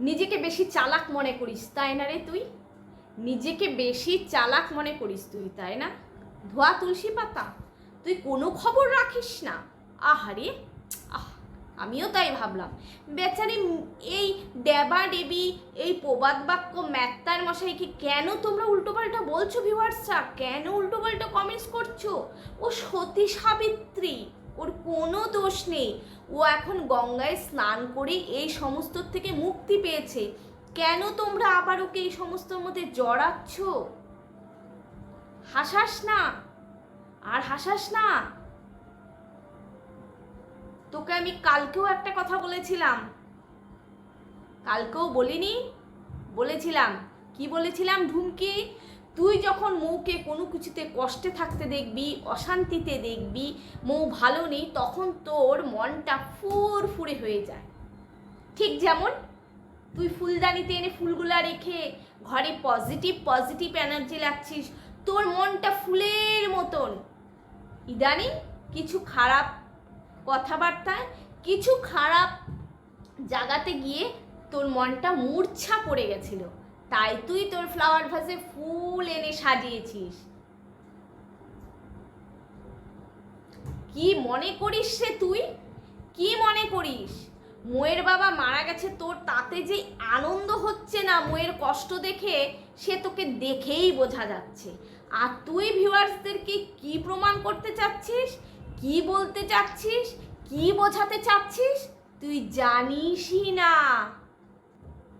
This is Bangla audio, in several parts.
নিজেকে বেশি চালাক মনে করিস, তাই না রে তুই? নিজেকে বেশি চালাক মনে করিস তুই, তাই না? ধোয়া তুলসী পাতা, তুই কোনো খবর রাখিস না। আহারে, আহ, আমিও তাই ভাবলাম। বেচারি এই দেবা দেবী, এই প্রবাদ বাক্য ম্যাত্তার মশাইকে কেন তোমরা উল্টোপাল্টা বলছো ভিউয়ার্সরা কেন উল্টোপাল্টা কমেন্টস করছ? ও সতী সাবিত্রী। ওর কোনো দোষ নেই। ও এখন গঙ্গায় স্নান করে এই সমস্ত থেকে মুক্তি পেয়েছে। কেন তোমরা আবার ওকে এই সমস্তর মধ্যে জড়াচ্ছ? হাসাস না। আর হাসাস না। তোকে আমি কালকেও একটা কথা বলেছিলাম। কালকেও বলিনি? বলেছিলাম। কি বলেছিলাম, ধুমকি? তুই যখন মৌকে কোনো কিছুতে কষ্টে থাকতে দেখবি, অশান্তিতে দেখবি, মৌ ভালো নেই, তখন তোর মনটা ফুরফুরে হয়ে যায়। ঠিক যেমন তুই ফুলদানিতে এনে ফুলগুলা রেখে ঘরে পজিটিভ পজিটিভ এনার্জি লাগছিস, তোর মনটা ফুলের মতন। ইদানিং কিছু খারাপ কথাবার্তায়, কিছু খারাপ জায়গাতে গিয়ে তোর মনটা মূর্ছা পড়ে গেছিল। তাই তুই তোর ফ্লাওয়ার ভাসে ফুল এনে সাজিয়েছিস। কি মনে করিস সে তুই? কি মনে করিস? মোয়ের বাবা মারা গেছে, তোর তাতে যে আনন্দ হচ্ছে না, মোয়ের কষ্ট দেখে সে তোকে দেখেই বোঝা যাচ্ছে। আর তুই ভিউয়ার্সদেরকে কি প্রমাণ করতে চাচ্ছিস? কি বলতে চাচ্ছিস? কি বোঝাতে চাচ্ছিস? তুই জানিসই না।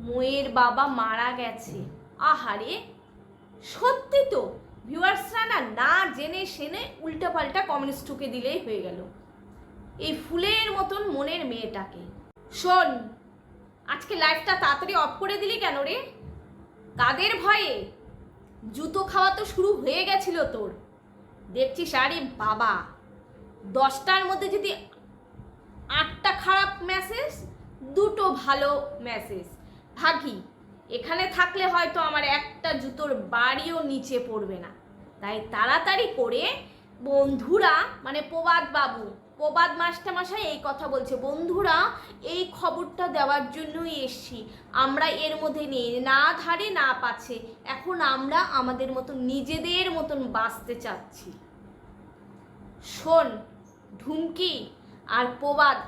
মোয়ের বাবা মারা গেছে। আহারে, সত্যি তো? ভিউয়ার্সরা না না জেনে সেনে উল্টাপাল্টা কমিউনিস্ট ঠুকে দিলেই হয়ে গেল। এই ফুলের মতন মনের মেয়েটাকে। শোন, আজকে লাইফটা তাড়াতাড়ি অফ করে দিলি কেন রে? কাদের ভয়ে? জুতো খাওয়া তো শুরু হয়ে গেছিল তোর। দেখছিস আরে বাবা। দশটার মধ্যে যদি আটটা খারাপ মেসেজ দুটো ভালো মেসেজ ভাগি। এখানে থাকলে হয়তো আমার একটা জুতোর বাড়িও নিচে পড়বে না। তাই তাড়াতাড়ি করে বন্ধুরা মানে প্রবাদ বাবু, প্রবাদ মাস্টারমশাই এই কথা বলছে, বন্ধুরা, এই খবরটা দেওয়ার জন্যই এসছি। আমরা এর মধ্যে নেই, না ধারে, না পাচ্ছে এখন আমরা আমাদের মতন নিজেদের মতন বাঁচতে চাচ্ছি। শোন, ঢুমকি আর প্রবাদ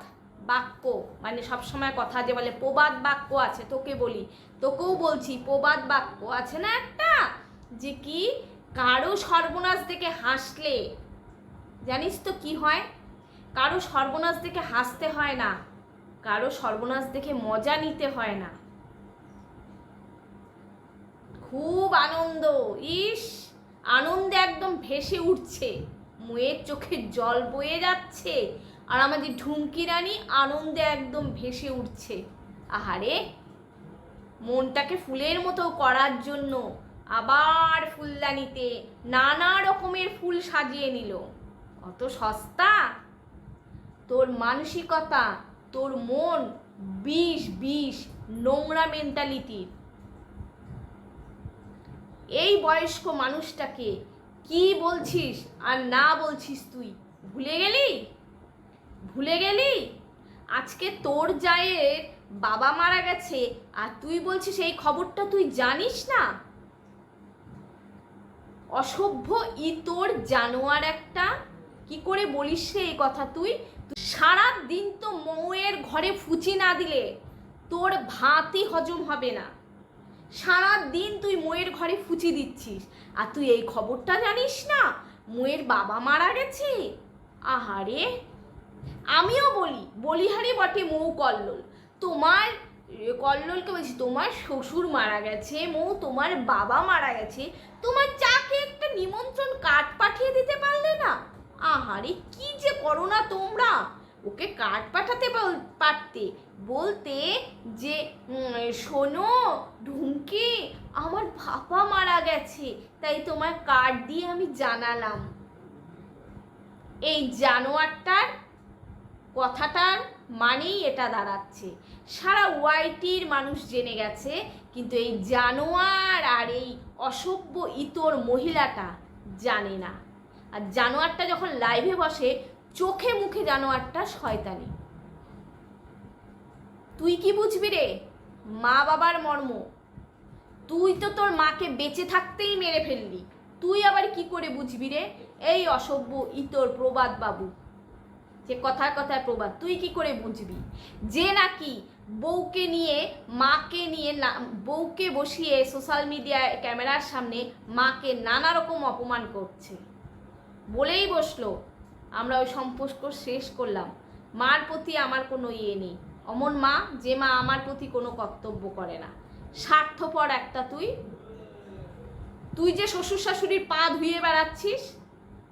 বাক্য মানে সবসময় কথা যে বলে প্রবাদ বাক্য আছে, তোকে বলি। তোকেও বলছি, প্রবাদ বাক্য আছে না একটা? যে কি কারও সর্বনাশ দেখে হাসলে, জানিস তো কি হয়? কারও সর্বনাশ দেখে হাসতে হয় না, কারও সর্বনাশ দেখে মজা নিতে হয় না। খুব আনন্দ, ইস, আনন্দে একদম ভেসে উঠছে, মুয়ের চোখে জল বয়ে যাচ্ছে আর আমাদের ঢুমকি রানী আনন্দে একদম ভেসে উঠছে। আহারে, মনটাকে ফুলের মতো করার জন্য আবার ফুলদানিতে নানা রকমের ফুল সাজিয়ে নিল। অত সস্তা? তোর মানসিকতা, তোর মন বিষ বিষ নোংরা মেন্টালিটির। এই বয়স্ক মানুষটাকে কি বলছিস আর না বলছিস তুই? ভুলে গেলি? ভুলে গেলি? আজকে তোর জায়ের বাবা মারা গেছে, আর তুই বলছিস এই খবরটা তুই জানিস না? অসভ্য ই তোর জানোয়ার একটা। কি করে বলিস রে এই কথা তুই? সারা দিন তো মৌয়ের ঘরে ফুচি না দিলে তোর ভাতই হজম হবে না। সারা দিন তুই মোয়ের ঘরে ফুচি দিচ্ছিস, আর তুই এই খবরটা জানিস না? মোয়ের বাবা মারা গেছে? আহারে! আমিও বলি, বলিহারি বটে মৌ কল্লোল। তোমার কল্লোলকে বলছি, তোমার শ্বশুর মারা গেছে, মৌ তোমার বাবা মারা গেছে, তোমার চাকে একটা নিমন্ত্রণ কার্ড পাঠিয়ে দিতে পারলে না? আহারে, কি যে করো না তোমরা! ওকে কার্ড পাঠাতে পারতে। বলতে যে শোনো, ঢুমকে, আমার বাবা মারা গেছে, তাই তোমার কার্ড দিয়ে আমি জানালাম। এই জানোয়ারটার কথাটার মানেই এটা দাঁড়াচ্ছে। সারা ওয়াইটির মানুষ জেনে গেছে, কিন্তু এই জানোয়ার আর এই অসভ্য ইতর মহিলাটা জানে না। আর জানোয়ারটা যখন লাইভে বসে, চোখে মুখে জানোয়ারটা শয়তানি। তুই কি বুঝবি রে? মা বাবার মর্ম। তুই তো তোর মাকে বেঁচে থাকতেই মেরে ফেললি। তুই আবার কি করে বুঝবি রে? এই অসভ্য ইতর প্রবাদ বাবু যে কথায় কথায় প্রবাদ, তুই কি করে বুঝবি? যে নাকি বউকে নিয়ে, মাকে নিয়ে না- বউকে বসিয়ে সোশ্যাল মিডিয়ায় ক্যামেরার সামনে মাকে নানা রকম অপমান করছে। বলেই বসল, আমরা ওই সম্পর্ক শেষ করলাম। মার প্রতি আমার কোনো ইয়ে নেই। অমন মা, যে মা আমার প্রতি কোনো কর্তব্য করে না। স্বার্থপর একটা তুই। তুই যে শ্বশুর শাশুড়ির পা ধুয়ে বেড়াচ্ছিস,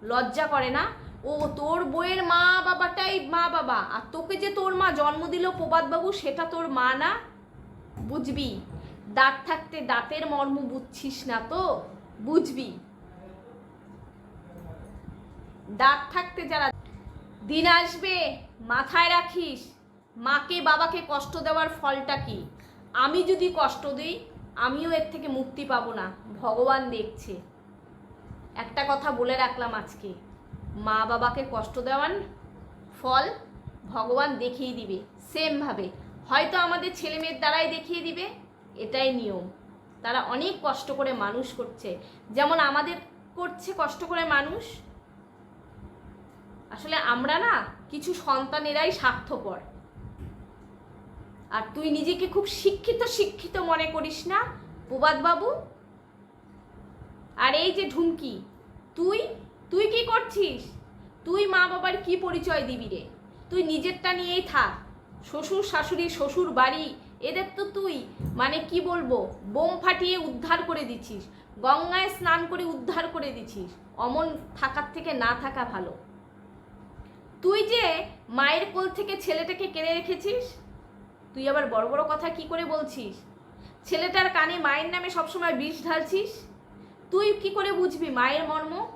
লজ্জা করে না? ও তোর বইয়ের মা বাবাটাই মা বাবা। আর তোকে যে তোর মা জন্ম দিল প্রবাদবাবু সেটা তোর মা না? বুঝবি? দাঁত থাকতে দাঁতের মর্ম বুঝছিস না তো? বুঝবি? দাঁত থাকতে যারা দিন আসবে, মাথায় রাখিস, মাকে বাবাকে কষ্ট দেওয়ার ফলটা কি? আমি যদি কষ্ট দিই, আমিও এর থেকে মুক্তি পাবো না। ভগবান দেখছে। একটা কথা বলে রাখলাম আজকে। মা বাবাকে কষ্ট দেওয়ার ফল ভগবান দেখিয়ে দিবে সেমভাবে হয়তো আমাদের ছেলে মেয়ের দ্বারাই দেখিয়ে দিবে, এটাই নিয়ম। তারা অনেক কষ্ট করে মানুষ করছে। যেমন আমাদের করছে কষ্ট করে মানুষ, আসলে আমরা না কিছু সন্তানেরাই স্বার্থপর। আর তুই নিজেকে খুব শিক্ষিত শিক্ষিত মনে করিস না প্রবাদবাবু আর এই যে ঢুমকি, তুই তুই কি করছিস? তুই মা বাবার কি পরিচয় দিবি রে? তুই নিজেরটা নিয়েই থাক। শ্বশুর, শাশুড়ি, শ্বশুর বাড়ি, এদের তো তুই। মানে কি বলব? বোম ফাটিয়ে উদ্ধার করে দিছিস গঙ্গায় স্নান করে উদ্ধার করে দিছিস অমন থাকার থেকে না থাকা ভালো। তুই যে মায়ের কোল থেকে ছেলেটাকে কেড়ে রেখেছিস? তুই আবার বড় বড় কথা কি করে বলছিস? ছেলেটার কানে মায়ের নামে সবসময় বিষ ঢালছিস? তুই কি করে বুঝবি মায়ের মর্ম?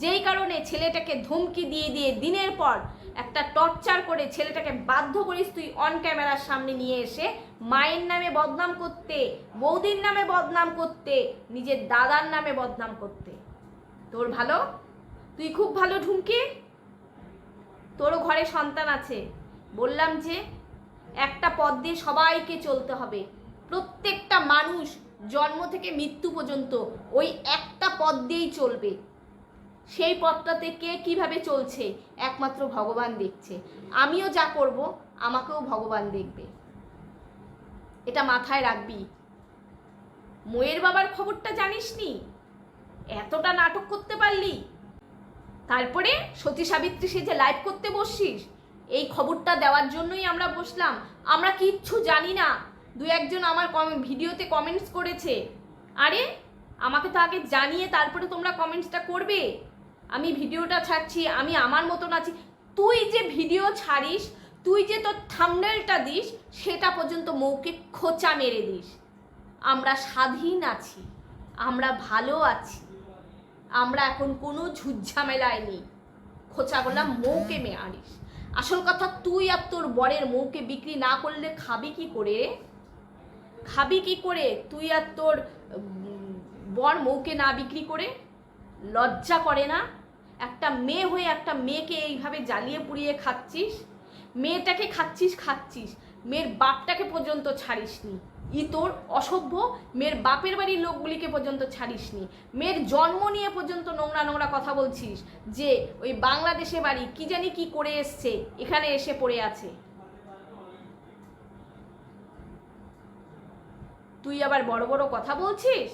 যেই কারণে ছেলেটাকে ধমকি দিয়ে দিয়ে দিনের পর একটা টর্চার করে ছেলেটাকে বাধ্য করিস তুই অন ক্যামেরার সামনে নিয়ে এসে মায়ের নামে বদনাম করতে, বৌদির নামে বদনাম করতে, নিজের দাদার নামে বদনাম করতে। তোর ভালো? তুই খুব ভালো ঢুমকি? তোরও ঘরে সন্তান আছে। বললাম যে, একটা পদ দিয়ে সবাইকে চলতে হবে। প্রত্যেকটা মানুষ জন্ম থেকে মৃত্যু পর্যন্ত ওই একটা পদ দিয়েই চলবে। সেই পথটাতে কে কীভাবে চলছে, একমাত্র ভগবান দেখছে। আমিও যা করব, আমাকেও ভগবান দেখবে। এটা মাথায় রাখবি। ময়ের বাবার খবরটা জানিসনি? এতটা নাটক করতে পারলি? তারপরে সতী সাবিত্রী সে যে লাইভ করতে বসছিস, এই খবরটা দেওয়ার জন্যই আমরা বসলাম। আমরা কিচ্ছু জানি না। দু একজন আমার ভিডিওতে কমেন্টস করেছে। আরে, আমাকে তো আগে জানিয়ে তারপরে তোমরা কমেন্টসটা করবে। আমি ভিডিওটা ছাড়ছি, আমি আমার মতন আছি। তুই যে ভিডিও ছাড়িস, তুই যে তোর থামনেলটা দিস, সেটা পর্যন্ত মৌকে খোঁচা মেরে দিস। আমরা স্বাধীন আছি, আমরা ভালো আছি, আমরা এখন কোনো ঝুটঝামেলায় নেই। খোঁচা করলাম মৌকে মেয়ারিস। আসল কথা, তুই আর তোর বরের মৌকে বিক্রি না করলে খাবি কি করে? খাবি কি করে? তুই আর তোর বর মৌকে না বিক্রি করে? লজ্জা করে না? একটা মেয়ে হয়ে একটা মেয়েকে এইভাবে জ্বালিয়ে পুড়িয়ে খাচ্ছিস? মেয়েটাকে খাচ্ছিস খাচ্ছিস। মেয়ের বাপটাকে পর্যন্ত ছাড়িসনি। ই তোর অসভ্য? মেয়ের বাপের বাড়ির লোকগুলিকে পর্যন্ত ছাড়িসনি। মেয়ের জন্ম নিয়ে পর্যন্ত নোংরা নোংরা কথা বলছিস যে ওই বাংলাদেশে বাড়ি কি জানি কি করে এসছে, এখানে এসে পড়ে আছে। তুই আবার বড় বড় কথা বলছিস?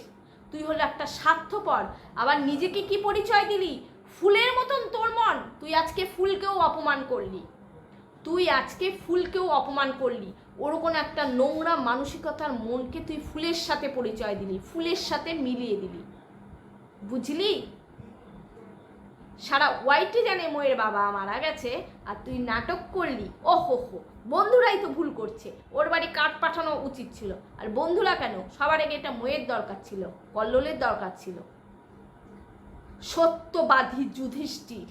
তুই হলো একটা স্বার্থপর। আবার নিজেকে কি পরিচয় দিলি? ফুলের মতন তোর মন। তুই আজকে ফুলকেও অপমান করলি। তুই আজকে ফুলকেও অপমান করলি। ওরকম একটা নোংরা মানসিকতার মনকে তুই ফুলের সাথে পরিচয় দিলি, ফুলের সাথে মিলিয়ে দিলি। বুঝলি? সারা ওয়াইটে জানে ময়ের বাবা মারা গেছে, আর তুই নাটক করলি। ও হো হো বন্ধুরাই তো ভুল করছে। ওর বাড়ি কাঠ পাঠানো উচিত ছিল। আর বন্ধুরা কেন? সবার আগে এটা ময়ের দরকার ছিল, কল্লোলের দরকার ছিল। সত্যবাদী যুধিষ্ঠির।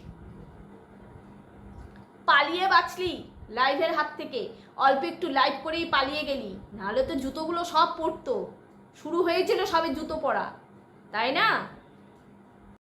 পালিয়ে বাঁচলি লাইভের হাত থেকে। অল্প একটু লাইভ করেই পালিয়ে গেলি, নাহলে তো জুতোগুলো সব পরতো শুরু হয়েছিল সবে জুতো পরা, তাই না?